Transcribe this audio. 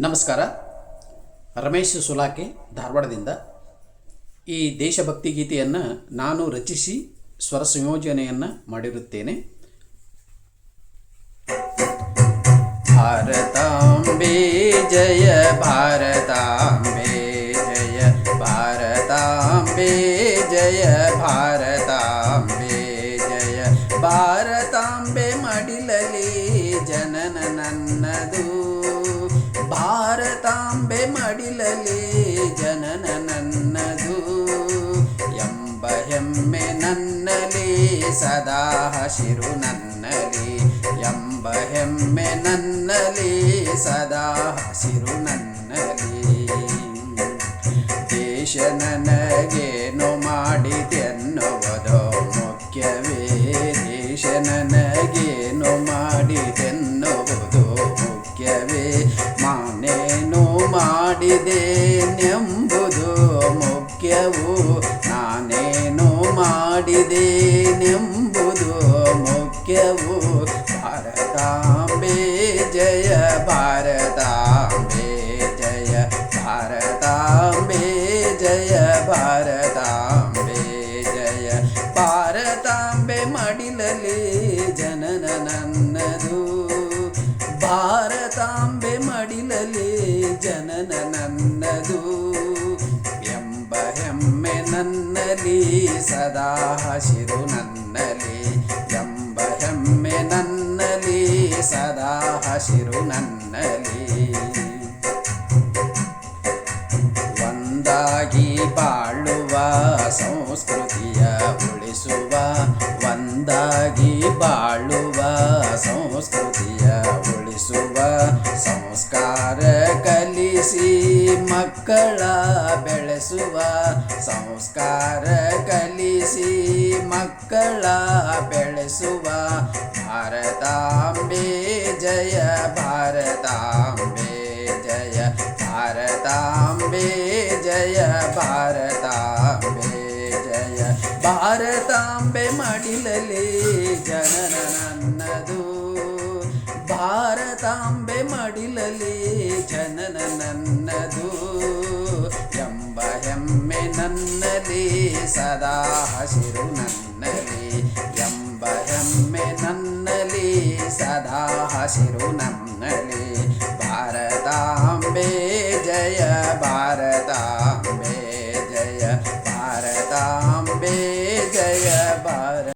ನಮಸ್ಕಾರ. ರಮೇಶ್ ಸುಲಾಕೆ ಧಾರವಾಡದಿಂದ. ಈ ದೇಶಭಕ್ತಿ ಗೀತೆಯನ್ನು ನಾನು ರಚಿಸಿ ಸ್ವರ ಸಂಯೋಜನೆಯನ್ನು ಮಾಡಿರುತ್ತೇನೆ. ಭಾರತಾಂಬೆ ಜಯ ಭಾರತಾಂಬೆ ಜಯ ಭಾರತಾಂಬೆ ಜಯ ಭಾರತಾಂಬೆ ಮಡಿಲಲಿ ಜನನ ನನ್ನದು. ಭಾರತಾಂಬೆ ಮಡಿಲಲಿ ಜನನ ನನ್ನದು. ಎಂಬ ಹೆಮ್ಮೆ ನನ್ನಲಿ, ಸದಾ ಹಸಿರು ನನ್ನಲಿ. ಎಂಬ ಹೆಮ್ಮೆ ನನ್ನಲಿ, ಸದಾ ಹಸಿರು ನನ್ನಲಿ. ದೇಶ ನನಗೇನು ಮಾಡಿದೆನ್ನುವುದು ಮುಖ್ಯವೇ. ದೇಶ ಮುಖ್ಯವು ನಾನೇನು ಮಾಡಿದೇನೆಂಬುದು ಮುಖ್ಯವು ಭಾರತಾಂಬೆ ಜಯ ಭಾರತಾಂಬೆ ಜಯ ಭಾರತಾಂಬೆ ಜಯ ಭಾರತಾಂಬೆ ಜಯ. ಭಾರತಾಂಬೆ ಮಡಿಲಲಿ ಜನನ ನನ್ನದು. ಭಾರತಾಂಬೆ ಮಡಿಲಲಿ ಜನನ ನನ್ನದು. ಸದಾ ಹಸಿರು ನನ್ನಲಿ ಎಂಬ ಹೆಮ್ಮೆ ನನ್ನಲಿ ಸದಾ ಹಸಿರು ನನ್ನಲಿ ಒಂದಾಗಿ ಬಾಳುವ ಸಂಸ್ಕೃತಿಯ ಉಳಿಸುವ, ಒಂದಾಗಿ ಬಾಳುವ ಸಂಸ್ಕೃತಿಯ ಸಂಸ್ಕಾರ ಕಲಿಸಿ ಮಕ್ಕಳ ಬೆಳೆಸುವ ಸಂಸ್ಕಾರ ಕಲಿಸಿ ಮಕ್ಕಳ ಬೆಳೆಸುವ ಭಾರತಾಂಬೆ ಜಯ ಭಾರತಾಂಬೆ ಜಯ ಭಾರತಾಂಬೆ ಜಯ ಭಾರತಾಂಬೆ ಜಯ ಭಾರತಾಂಬೆ ಮಡಿಲಲಿ ಜನನ ನನ್ನದು ಭಾರತಾಂಬೆ ಮಡಿಲಲಿ ಜನನ ನನ್ನದು. ಎಂಬ ಹೆಮ್ಮೆ ನನ್ನಲಿ, ಸದಾ ಹಸಿರು ನನ್ನಲಿ. ಎಂಬ ಹೆಮ್ಮೆ ನನ್ನಲಿ, ಸದಾ ಹಸಿರು ನನ್ನಲಿ. ಭಾರತಾಂಬೆ ಜಯ